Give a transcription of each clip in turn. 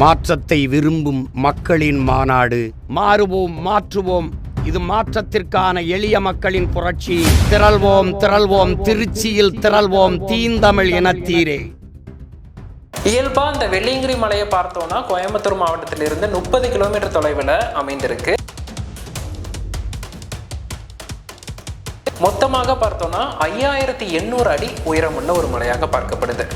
மாற்றத்தை விரும்பும் மக்களின் மாநாடு. மாறுவோம் மாற்றுவோம். இது மாற்றத்திற்கான எளிய மக்களின் புரட்சி. திரள்வோம் திரள்வோம். திருச்சியில் திரள்வோம். தீந்தமிழ் இனத்தீரே. இயல்பா இந்த வெள்ளியங்கிரி மலையை பார்த்தோம்னா கோயம்புத்தூர் மாவட்டத்திலிருந்து முப்பது கிலோமீட்டர் தொலைவில் அமைந்திருக்கு. மொத்தமாக பார்த்தோம்னா ஐயாயிரத்தி எண்ணூறு அடி உயரமுள்ள ஒரு மலையாக பார்க்கப்படுது.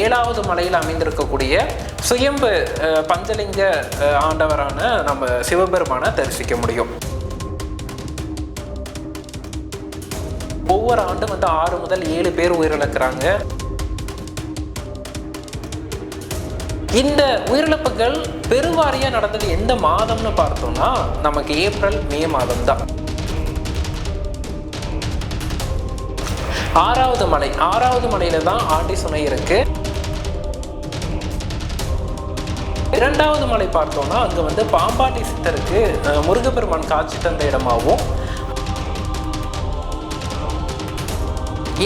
ஏழாவது மலையில் அமைந்திருக்கக்கூடிய சுயம்பு பஞ்சலிங்க ஆண்டவரான நம்ம சிவபெருமானை தரிசிக்க முடியும். ஒவ்வொரு ஆண்டும் வந்து ஆறு முதல் ஏழு பேர் உயிரிழக்கிறாங்க. இந்த உயிரிழப்புகள் பெருவாரியாக நடந்தது எந்த மாதம்னு பார்த்தோம்னா நமக்கு ஏப்ரல் மே மாதம் தான் ஆறாவது மலை ஆறாவது மலையில தான் ஆண்டி சுனை இருக்கு. இரண்டாவது மலை பார்த்தோம்னா அங்க வந்து பாம்பாட்டி சித்தருக்கு முருகப்பெருமான் காட்சி தந்த இடமாகவும்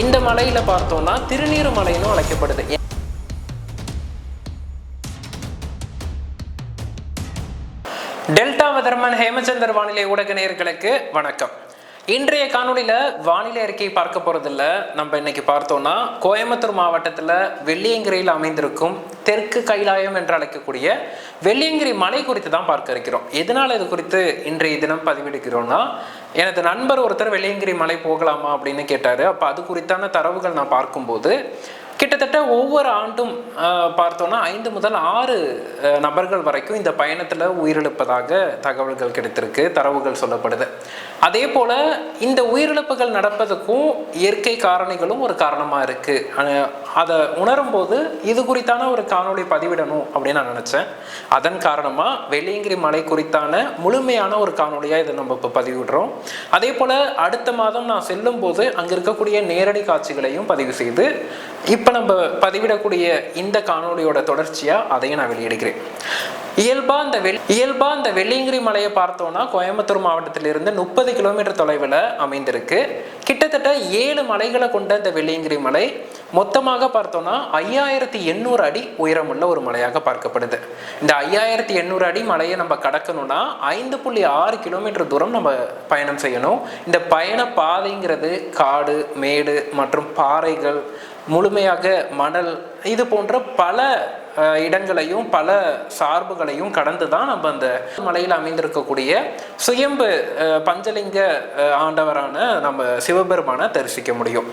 இந்த மலையில பார்த்தோம்னா திருநீறு மலைன்னு அழைக்கப்படுது. டெல்டா வதர்மன் ஹேமச்சந்தர் வானிலை ஊடக நேர்களுக்கு வணக்கம். இன்றைய காணொளியில வானிலை அறிக்கையை பார்க்க போறதில்ல. நம்ம இன்னைக்கு பார்த்தோம்னா கோயம்புத்தூர் மாவட்டத்துல வெள்ளியங்கிரியில் அமைந்திருக்கும் தெற்கு கைலாயம் என்று அழைக்கக்கூடிய வெள்ளியங்கிரி மலை குறித்து தான் பார்க்க இருக்கிறோம். எதனால இது குறித்து இன்றைய தினம் பதிவிடுக்கிறோம்னா எனது நண்பர் ஒருத்தர் வெள்ளியங்கிரி மலை போகலாமா அப்படின்னு கேட்டாரு. அப்ப அது குறித்தான தரவுகள் நான் பார்க்கும்போது கிட்டத்தட்ட ஒவ்வொரு ஆண்டும் பார்த்தோன்னா ஐந்து முதல் ஆறு நபர்கள் வரைக்கும் இந்த பயணத்தில் உயிரிழப்பதாக தகவல்கள் கிடைத்திருக்கு தரவுகள் சொல்லப்படுது. அதே போல் இந்த உயிரிழப்புகள் நடப்பதுக்கும் இயற்கை காரணிகளும் ஒரு காரணமாக இருக்குது அதை உணரும்போது இது குறித்தான ஒரு காணொளி பதிவிடணும் அப்படின்னு நான் நினச்சேன். அதன் காரணமாக வெள்ளியங்கிரி மலை குறித்தான முழுமையான ஒரு காணொலியாக இதை நம்ம இப்போ பதிவிடுறோம். அதே போல் அடுத்த மாதம் நான் செல்லும்போது அங்கே இருக்கக்கூடிய நேரடி காட்சிகளையும் பதிவு செய்து இப்போ நம்ம பதிவிடக்கூடிய இந்த காணொளியோட தொடர்ச்சியாக அதையும் நான் வெளியிடுகிறேன். இயல்பாக இந்த வெள் இயல்பாக இந்த வெள்ளியங்கிரி மலையை பார்த்தோன்னா கோயம்புத்தூர் மாவட்டத்திலிருந்து முப்பது கிலோமீட்டர் தொலைவில் அமைந்திருக்கு. கிட்டத்தட்ட ஏழு மலைகளை கொண்ட இந்த வெள்ளியங்கிரி மலை மொத்தமாக பார்த்தோம்னா ஐயாயிரத்தி எண்ணூறு அடி உயரமுள்ள ஒரு மலையாக பார்க்கப்படுது. இந்த ஐயாயிரத்தி எண்ணூறு அடி மலையை நம்ம கடக்கணும்னா ஐந்து புள்ளி ஆறு கிலோமீட்டர் தூரம் நம்ம பயணம் செய்யணும். இந்த பயண பாதைங்கிறது காடு மேடு மற்றும் பாறைகள் முழுமையாக மணல் இது போன்ற பல இடங்களையும் பல சார்புகளையும் கடந்து தான் நம்ம அந்த மலையில் அமைந்திருக்கக்கூடிய சுயம்பு பஞ்சலிங்க ஆண்டவரான நம்ம சிவபெருமானை தரிசிக்க முடியும்.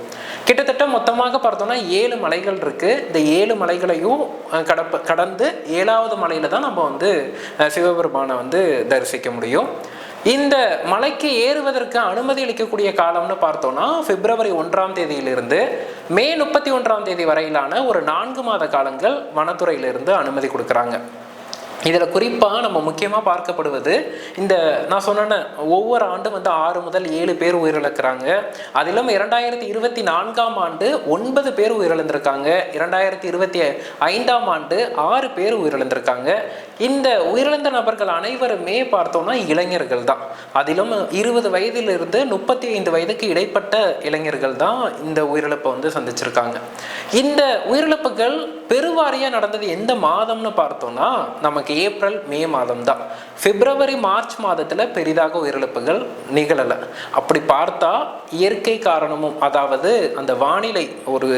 கிட்டத்தட்ட மொத்தமாக பார்த்தோம்னா ஏழு மலைகள் இருக்குது இந்த ஏழு மலைகளையும் கடப்ப கடந்து ஏழாவது மலையில் தான் நம்ம வந்து சிவபெருமானை வந்து தரிசிக்க முடியும். இந்த மலைக்கு ஏறுவதற்கு அனுமதி அளிக்கக்கூடிய காலம்னு பார்த்தோம்னா பிப்ரவரி ஒன்றாம் தேதியிலிருந்து மே முப்பத்தி ஒன்றாம் தேதி வரையிலான ஒரு நான்கு மாத காலங்கள் வனத்துறையிலிருந்து அனுமதி கொடுக்குறாங்க. இதில் குறிப்பாக நம்ம முக்கியமாக பார்க்கப்படுவது இந்த நான் சொன்ன ஒவ்வொரு ஆண்டும் வந்து ஆறு முதல் ஏழு பேர் உயிரிழக்கிறாங்க. அதிலும் இரண்டாயிரத்தி இருபத்தி நான்காம் ஆண்டு ஒன்பது பேர் உயிரிழந்திருக்காங்க. இரண்டாயிரத்தி இருபத்தி ஐந்தாம் ஆண்டு ஆறு பேர் உயிரிழந்திருக்காங்க. இந்த உயிரிழந்த நபர்கள் அனைவருமே பார்த்தோம்னா இளைஞர்கள் தான். அதிலும் இருபது வயதிலிருந்து முப்பத்தி ஐந்து வயதுக்கு இடைப்பட்ட இளைஞர்கள் தான் இந்த உயிரிழப்பை வந்து சந்திச்சிருக்காங்க. இந்த உயிரிழப்புகள் பெருவாரியாக நடந்தது எந்த மாதம்னு பார்த்தோம்னா நமக்கு ஏப்ரல் மே மாதம் தான். பிப்ரவரி மார்ச் மாதத்தில் பெரிதாக உயிரிழப்புகள் நிகழலை. அப்படி பார்த்தா இயற்கை காரணமும் அதாவது அந்த வானிலை ஒரு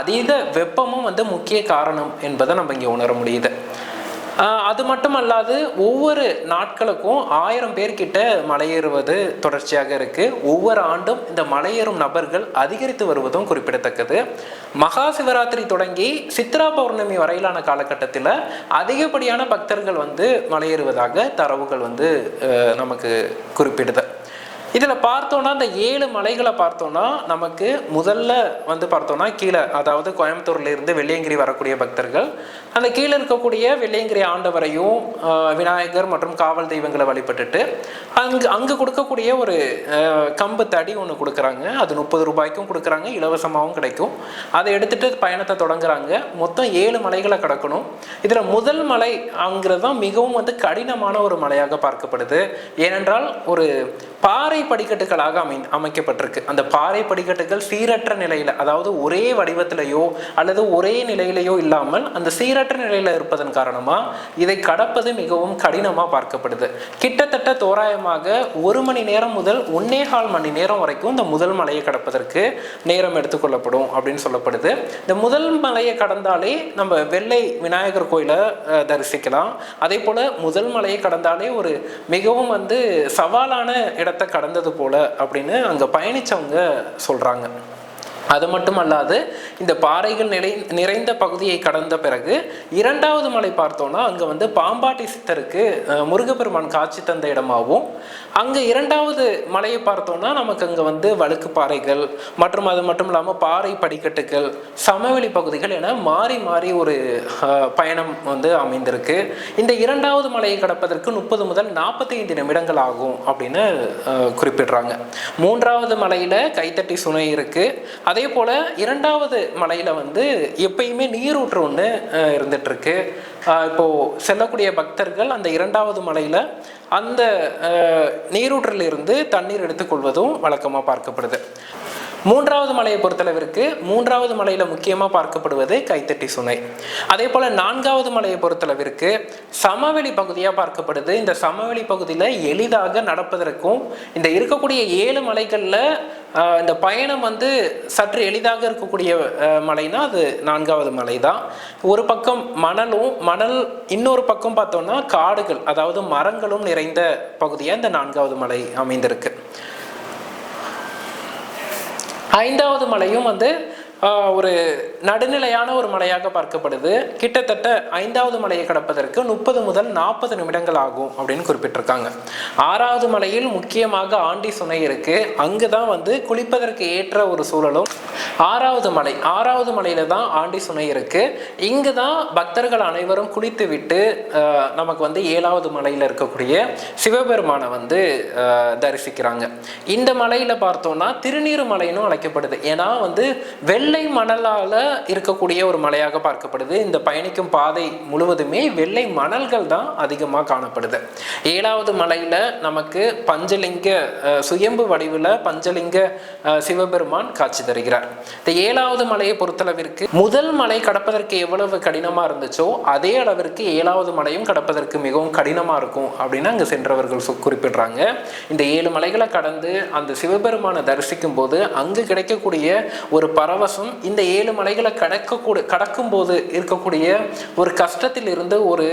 அதீத வெப்பமும் வந்து முக்கிய காரணம் என்பதை நம்ம இங்கே உணர முடியுது. அது மட்டும் அல்லாது ஒவ்வொரு நாட்களுக்கும் ஆயிரம் பேர்கிட்ட மலையேறுவது தொடர்ச்சியாக இருக்குது ஒவ்வொரு ஆண்டும் இந்த மலையேறும் நபர்கள் அதிகரித்து வருவதும் குறிப்பிடத்தக்கது. மகா சிவராத்திரி தொடங்கி சித்ரா பௌர்ணமி வரையிலான காலகட்டத்தில் அதிகப்படியான பக்தர்கள் வந்து மலையேறுவதாக தரவுகள் வந்து நமக்கு குறிப்பிடுது இதில் பார்த்தோன்னா இந்த ஏழு மலைகளை பார்த்தோன்னா நமக்கு முதல்ல வந்து பார்த்தோன்னா கீழே அதாவது கோயம்புத்தூர்லேருந்து வெள்ளியங்கிரி வரக்கூடிய பக்தர்கள் அந்த கீழே இருக்கக்கூடிய வெள்ளியங்கிரி ஆண்டவரையும் விநாயகர் மற்றும் காவல் தெய்வங்களை வழிபட்டுட்டு அங்கு அங்கே கொடுக்கக்கூடிய ஒரு கம்பு தடி ஒன்று கொடுக்குறாங்க. அது முப்பது ரூபாய்க்கும் கொடுக்குறாங்க இலவசமாகவும் கிடைக்கும். அதை எடுத்துட்டு பயணத்தை தொடங்குறாங்க. மொத்தம் ஏழு மலைகளை கடக்கணும். இதில் முதல் மலை அங்கிறது தான் மிகவும் வந்து கடினமான ஒரு மலையாக பார்க்கப்படுது. ஏனென்றால் ஒரு பாறை படிக்கட்டுகளாக அமை அமைக்கப்பட்டிருக்கு. அந்த பாறை படிக்கட்டுகள் சீரற்ற நிலையில் அதாவது ஒரே வடிவத்திலேயோ அல்லது ஒரே நிலையிலேயோ இல்லாமல் அந்த சீரற்ற நிலையில் இருப்பதன் காரணமாக இதை கடப்பது மிகவும் கடினமாக பார்க்கப்படுது. கிட்டத்தட்ட தோராயமாக ஒரு மணி நேரம் முதல் ஒன்னே கால் மணி நேரம் வரைக்கும் இந்த முதல் மலையை கடப்பதற்கு நேரம் எடுத்துக்கொள்ளப்படும் அப்படின்னு சொல்லப்படுது. இந்த முதல் மலையை கடந்தாலே நம்ம வெள்ளை விநாயகர் கோயிலை தரிசிக்கலாம். அதே போல் முதல் மலையை கடந்தாலே ஒரு மிகவும் வந்து சவாலான இடத்த கடந்தது போல அப்படின்னு அங்கே பயணிச்சவங்க சொல்கிறாங்க அது மட்டும் அல்லாது இந்த பாறைகள் நிலை நிறைந்த பகுதியை கடந்த பிறகு இரண்டாவது மலை பார்த்தோம்னா அங்கே வந்து பாம்பாட்டி சித்தருக்கு முருகப்பெருமான் காட்சி தந்த இடமாகவும் அங்கே இரண்டாவது மலையை பார்த்தோம்னா நமக்கு அங்கே வந்து வழுக்கு பாறைகள் மற்றும் அது மட்டும் இல்லாமல் பாறை படிக்கட்டுகள் சமவெளி பகுதிகள் என மாறி மாறி ஒரு பயணம் வந்து அமைந்திருக்கு. இந்த இரண்டாவது மலையை கடப்பதற்கு முப்பது முதல் நாற்பத்தைந்து நிமிடங்கள் ஆகும் அப்படின்னு குறிப்பிடுறாங்க. மூன்றாவது மலையில் கைத்தட்டி சுனை இருக்குது அதே போல் இரண்டாவது மலையில் வந்து எப்பயுமே நீரூற்று ஒன்று இருந்துகிட்ருக்கு இப்போது செல்லக்கூடிய பக்தர்கள் அந்த இரண்டாவது மலையில் அந்த நீரூற்றிலிருந்து தண்ணீர் எடுத்துக்கொள்வதும் வழக்கமாக பார்க்கப்படுது. மூன்றாவது மலையை பொறுத்தளவிற்கு மூன்றாவது மலையில் முக்கியமாக பார்க்கப்படுவது கைத்தட்டி சுனை. அதே போல் நான்காவது மலையை பொறுத்தளவிற்கு சமவெளி பகுதியாக பார்க்கப்படுது. இந்த சமவெளி பகுதியில் எளிதாக நடப்பதற்கும் இந்த இருக்கக்கூடிய ஏழு மலைகளில் இந்த பயணம் வந்து சற்று எளிதாக இருக்கக்கூடிய மலைனா அது நான்காவது மலை தான் ஒரு பக்கம் மணலும் மணல் இன்னொரு பக்கம் பார்த்தோம்னா காடுகள் அதாவது மரங்களும் நிறைந்த பகுதியாக இந்த நான்காவது மலை அமைந்திருக்கு. ஐந்தாவது மலையும் வந்து ஒரு நடுநிலையான ஒரு மலையாக பார்க்கப்படுது. கிட்டத்தட்ட ஐந்தாவது மலையை கடப்பதற்கு முப்பது முதல் நாற்பது நிமிடங்கள் ஆகும் அப்படின்னு குறிப்பிட்டிருக்காங்க. ஆறாவது மலையில் முக்கியமாக ஆண்டி சுனை இருக்கு. அங்கு தான் வந்து குளிப்பதற்கு ஏற்ற ஒரு சூழலும். ஆறாவது மலை ஆறாவது மலையில தான் ஆண்டி சுனை இருக்கு. இங்கு தான் பக்தர்கள் அனைவரும் குளித்து விட்டு நமக்கு வந்து ஏழாவது மலையில இருக்கக்கூடிய சிவபெருமானை வந்து தரிசிக்கிறாங்க. இந்த மலையில பார்த்தோம்னா திருநீர் மலைன்னு அழைக்கப்படுது. ஏன்னா வந்து வெள்ள மணலால இருக்கக்கூடிய ஒரு மலையாக பார்க்கப்படுது. இந்த பயணிக்கும் பாதை முழுவதுமே வெள்ளை மணல்கள் தான் அதிகமாக காணப்படுது. ஏழாவது மலையில நமக்கு பஞ்சலிங்க சுயம்பு வடிவில் பஞ்சலிங்க அஹ், சிவபெருமான் காட்சி தருகிறார். இந்த ஏழாவது மலையை பொறுத்தளவிற்கு முதல் மலை கடப்பதற்கு எவ்வளவு கடினமா இருந்துச்சோ அதே அளவிற்கு ஏழாவது மலையும் கடப்பதற்கு மிகவும் கடினமா இருக்கும் அப்படின்னு அங்கு சென்றவர்கள் குறிப்பிடுறாங்க. இந்த ஏழு மலைகளை கடந்து அந்த சிவபெருமானை தரிசிக்கும் போது அங்கு கிடைக்கக்கூடிய ஒரு பரவசம் இந்த ஏழு மலைகளை கடக்கக்கூட கடக்கும் போது இருக்கக்கூடிய ஒரு கஷ்டத்தில் இருந்து ஒரு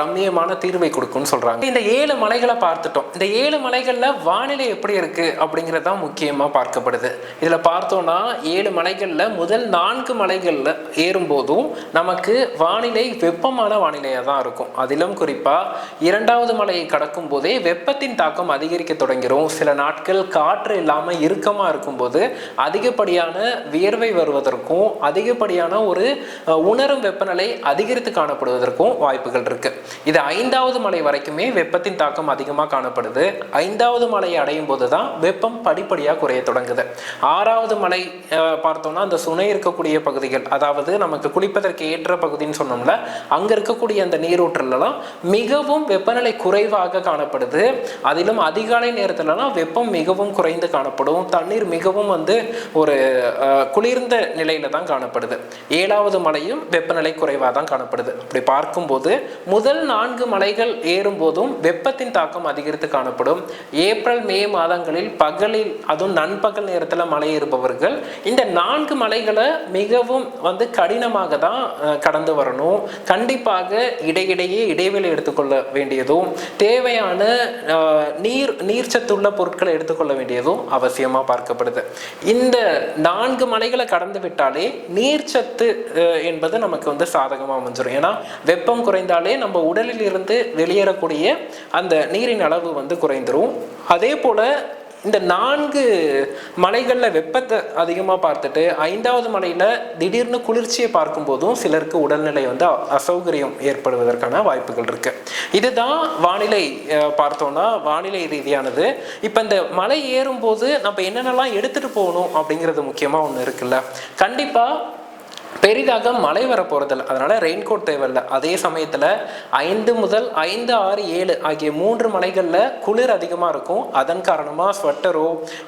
ரம்மியமான தீர்வை கொடுக்கும்னு சொல்றாங்க. இந்த ஏழு மலைகளை பார்த்துட்டோம். இந்த ஏழு மலைகள்ல வானிலை எப்படி இருக்கு அப்படிங்கிறது தான் முக்கியமா பார்க்கப்படுது. இதுல பார்த்தோம்னா ஏழு மலைகள்ல முதல் நான்கு மலைகள்ல ஏறும்போதும் நமக்கு வானிலை வெப்பமான வானிலையாக தான் இருக்கும். அதிலும் குறிப்பா இரண்டாவது மலையை கடக்கும் போதே வெப்பத்தின் தாக்கம் அதிகரிக்க தொடங்கிரும். சில நாட்கள் காற்று இல்லாம இருக்கும் இருக்கும்போது அதிகப்படியான வியர்வை வருவதற்கும் அதிகப்படியான ஒரு உணரும் வெப்பநிலை அதிகரித்து காணப்படுவதற்கும் வாய்ப்புகள் இருக்கு. இது ஐந்தாவது மலை வரைக்குமே வெப்பத்தின் தாக்கம் அதிகமாக காணப்படுது. ஐந்தாவது மலையை அடையும் போது தான் வெப்பம் படிப்படியாக குறைய தொடங்குது. ஆறாவது மலை பார்த்தோம்னா அந்த சுனை இருக்கக்கூடிய பகுதிகள் அதாவது நமக்கு குளிப்பதற்கு ஏற்ற பகுதின்னு சொன்னோம்ல அங்க இருக்கக்கூடிய அந்த நீரூற்றலாம் மிகவும் வெப்பநிலை குறைவாக காணப்படுது. அதிலும் அதிகாலை நேரத்துலலாம் வெப்பம் மிகவும் குறைந்து காணப்படும். தண்ணீர் மிகவும் வந்து ஒரு குளிர் குளிர்ந்த நிலையில தான் காணப்படுது. ஏழாவது மலையும் வெப்பநிலை குறைவாக தான் காணப்படுது. அப்படி பார்க்கும்போது முதல் நான்கு மலைகள் ஏறும் போதும் வெப்பத்தின் தாக்கம் அதிகரித்து காணப்படும். ஏப்ரல் மே மாதங்களில் பகலில் அதுவும் நண்பகல் நேரத்தில் மலை ஏறுபவர்கள் இந்த நான்கு மலைகளை மிகவும் வந்து கடினமாக தான் கடந்து வரணும். கண்டிப்பாக இடையிடையே இடைவெளி எடுத்துக்கொள்ள வேண்டியதும் தேவையான நீர் நீர்ச்சத்துள்ள பொருட்களை எடுத்துக்கொள்ள வேண்டியதும் அவசியமாக பார்க்கப்படுது. இந்த நான்கு மலைகளை கடந்து விட்டாலே நீர்ச்சத்து என்பது நமக்கு வந்து சாதகமாக அமைஞ்சிடும் ஏன்னா வெப்பம் குறைந்தாலே நம்ம உடலில் இருந்து வெளியேறக்கூடிய அந்த நீரின் அளவு வந்து குறைந்துடும் அதே போல இந்த நான்கு மலைகளில் வெப்பத்தை அதிகமாக பார்த்துட்டு ஐந்தாவது மலையில் திடீர்னு குளிர்ச்சியை பார்க்கும்போதும் சிலருக்கு உடல்நிலை வந்து அசௌகரியம் ஏற்படுவதற்கான வாய்ப்புகள் இருக்கு. இதுதான் வானிலை பார்த்தோன்னா பார்த்தோம்னா வானிலை ரீதியானது. இப்போ இந்த மலை ஏறும்போது நம்ம என்னென்னலாம் எடுத்துட்டு போகணும் அப்படிங்கிறது முக்கியமாக ஒன்று இருக்குல்ல. கண்டிப்பாக பெரிதாக மழை வர போகிறதில்ல அதனால் ரெயின் கோட் தேவையில்லை. அதே சமயத்தில் ஐந்து முதல் ஐந்து ஆறு ஏழு ஆகிய மூன்று மலைகளில் குளிர் அதிகமாக இருக்கும். அதன் காரணமாக ஸ்வெட்டரோ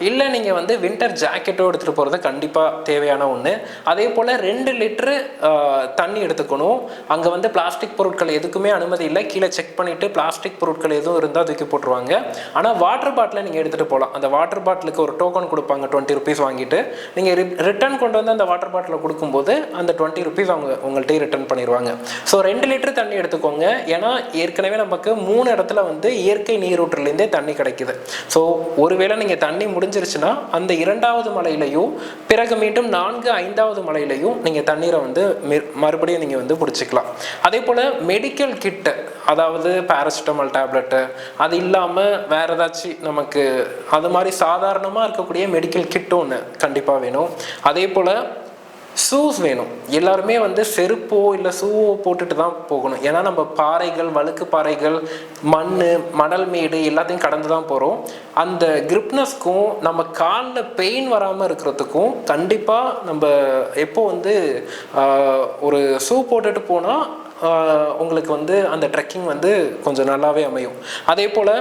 இல்லை நீங்கள் வந்து வின்டர் ஜாக்கெட்டோ எடுத்துகிட்டு போகிறது கண்டிப்பாக தேவையான ஒன்று அதே போல் ரெண்டு லிட்ரு தண்ணி எடுத்துக்கணும். அங்கே வந்து பிளாஸ்டிக் பொருட்கள் எதுக்குமே அனுமதி இல்லை. கீழே செக் பண்ணிவிட்டு பிளாஸ்டிக் பொருட்கள் எதுவும் இருந்தால் தூக்கி போட்டுருவாங்க. ஆனால் வாட்டர் பாட்டிலை நீங்கள் எடுத்துகிட்டு போகலாம் அந்த வாட்டர் பாட்டிலுக்கு ஒரு டோக்கன் கொடுப்பாங்க டுவெண்ட்டி ருபீஸ் வாங்கிட்டு. நீங்கள் ரிட்டர்ன் கொண்டு வந்து அந்த வாட்டர் பாட்டிலை கொடுக்கும்போது அந்த டுவெண்ட்டி ருபீஸ் அவங்க உங்கள்கிட்ட ரிட்டர்ன் பண்ணிடுவாங்க ஸோ ரெண்டு லிட்டர் தண்ணி எடுத்துக்கோங்க. ஏன்னா ஏற்கனவே நமக்கு மூணு இடத்துல வந்து இயற்கை நீரூற்றுலேருந்தே தண்ணி கிடைக்குது. ஸோ ஒருவேளை நீங்கள் தண்ணி முடிஞ்சிருச்சுன்னா அந்த இரண்டாவது மலையிலையும் பிறகு மீண்டும் நான்கு ஐந்தாவது மலையிலையும் நீங்கள் தண்ணீரை வந்து மெ- மறுபடியும் நீங்கள் வந்து பிடிச்சிக்கலாம். அதே போல் மெடிக்கல் கிட்டு அதாவது பேராசிட்டமால் டேப்லெட்டு அது இல்லாமல் வேறு ஏதாச்சும் நமக்கு அது மாதிரி சாதாரணமாக இருக்கக்கூடிய மெடிக்கல் கிட்டு ஒன்று கண்டிப்பாக வேணும். அதே போல் ஷூஸ் வேணும். எல்லாருமே வந்து செருப்போ இல்லை ஷூவோ போட்டுட்டு தான் போகணும். ஏன்னா நம்ம பாறைகள் வழுக்கு பாறைகள் மண் மணல் மேடு எல்லாத்தையும் கடந்து தான் போகிறோம் அந்த கிரிப்னஸ்க்கும் நம்ம காலில் பெயின் வராமல் இருக்கிறதுக்கும் கண்டிப்பாக நம்ம எப்போ வந்து ஒரு ஷூ போட்டுட்டு போனால் உங்களுக்கு வந்து அந்த ட்ரெக்கிங் வந்து கொஞ்சம் நல்லாவே அமையும். அதே போல்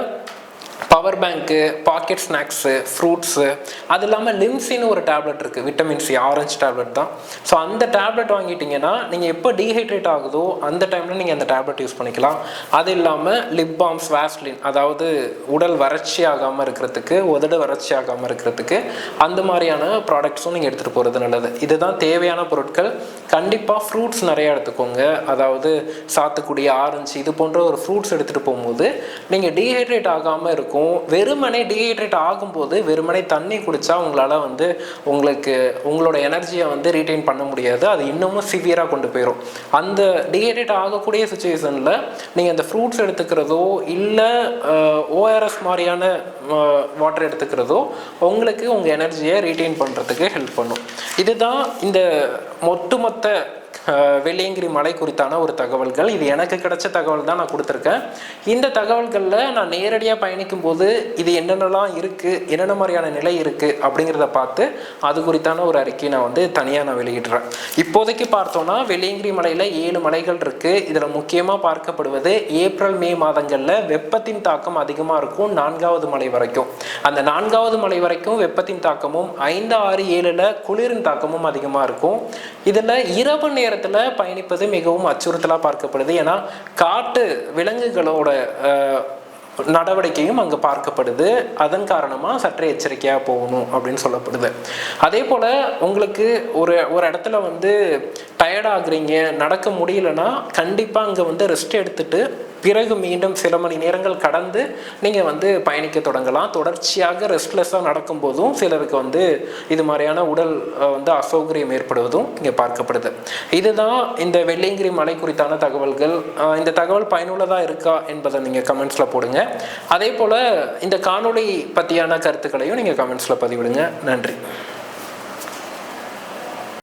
power bank packet snacks fruits அது இல்லாமல் லிம்ஸின்னு ஒரு டேப்லெட் இருக்குது விட்டமின் சி ஆரஞ்சு டேப்லெட் தான். ஸோ அந்த டேப்லெட் வாங்கிட்டீங்கன்னா நீங்கள் எப்போ டீஹைட்ரேட் ஆகுதோ அந்த டைமில் நீங்கள் அந்த டேப்லெட் யூஸ் பண்ணிக்கலாம். அது இல்லாமல் லிப் பாம்ஸ் வேஸ்லின் அதாவது உடல் வறட்சி ஆகாமல் இருக்கிறதுக்கு உதடு வறட்சி ஆகாமல் இருக்கிறதுக்கு அந்த மாதிரியான ப்ராடக்ட்ஸும் நீங்கள் எடுத்துகிட்டு போகிறது நல்லது. இதுதான் தேவையான பொருட்கள். கண்டிப்பாக ஃப்ரூட்ஸ் நிறையா எடுத்துக்கோங்க. அதாவது சாத்துக்குடி ஆரஞ்சு இது போன்ற ஒரு ஃப்ரூட்ஸ் எடுத்துகிட்டு போகும்போது நீங்கள் டீஹைட்ரேட் ஆகாமல் இருக்கும் வெறுமனே டீஹைட்ரேட் ஆகும்போது வெறுமனே தண்ணி குடித்தா உங்களால் வந்து உங்களுக்கு உங்களோட எனர்ஜியை வந்து ரீட்டைன் பண்ண முடியாது. அது இன்னமும் சிவியராக கொண்டு போயிடும் அந்த டீஹைட்ரேட் ஆகக்கூடிய சுச்சுவேஷனில் நீங்கள் அந்த ஃப்ரூட்ஸ் எடுத்துக்கிறதோ இல்லை ஓஆர்எஸ் மாதிரியான வாட்டர் எடுத்துக்கிறதோ உங்களுக்கு உங்கள் எனர்ஜியை ரீட்டைன் பண்ணுறதுக்கு ஹெல்ப் பண்ணும். இதுதான் இந்த ஒட்டுமொத்த வெள்ளியங்கிரி மலை குறித்தான ஒரு தகவல்கள். இது எனக்கு கிடைச்ச தகவல் தான் நான் கொடுத்துருக்கேன். இந்த தகவல்களில் நான் நேரடியாக பயணிக்கும் போது இது என்னென்னலாம் இருக்குது என்னென்ன மாதிரியான நிலை இருக்குது அப்படிங்கிறத பார்த்து அது குறித்தான ஒரு அறிக்கையை நான் வந்து தனியாக நான் வெளியிடுறேன். இப்போதைக்கு பார்த்தோன்னா வெள்ளியங்கிரி மலையில் ஏழு மலைகள் இருக்குது இதில் முக்கியமாக பார்க்கப்படுவது ஏப்ரல் மே மாதங்களில் வெப்பத்தின் தாக்கம் அதிகமாக இருக்கும் நான்காவது மலை வரைக்கும். அந்த நான்காவது மலை வரைக்கும் வெப்பத்தின் தாக்கமும் ஐந்து ஆறு ஏழில் குளிரின் தாக்கமும் அதிகமாக இருக்கும். இதில் இரவு நேரத்தில் பயணிப்பது மிகவும் அச்சுறுத்தலாக பார்க்கப்படுது. ஏன்னா காட்டு விலங்குகளோட நடவடிக்கையும் அங்கே பார்க்கப்படுது. அதன் காரணமாக சற்றே எச்சரிக்கையாக போகணும் அப்படின்னு சொல்லப்படுது. அதே போல் உங்களுக்கு ஒரு ஒரு இடத்துல வந்து டயர்ட் ஆகுறீங்க நடக்க முடியலன்னா கண்டிப்பாக அங்கே வந்து ரெஸ்ட் எடுத்துட்டு பிறகு மீண்டும் சில மணி நேரங்கள் கடந்து நீங்கள் வந்து பயணிக்க தொடங்கலாம். தொடர்ச்சியாக ரெஸ்ட்லெஸ்ஸாக நடக்கும்போதும் சிலருக்கு வந்து இது மாதிரியான உடல் வந்து அசௌகரியம் ஏற்படுவதும் இங்கே பார்க்கப்படுது. இதுதான் இந்த வெள்ளியங்கிரி மலை குறித்தான தகவல்கள். இந்த தகவல் பயனுள்ளதாக இருக்கா என்பதை நீங்கள் கமெண்ட்ஸில் போடுங்க. அதே போல் இந்த காணொளி பற்றியான கருத்துக்களையும் நீங்கள் கமெண்ட்ஸில் பதிவிடுங்க. நன்றி.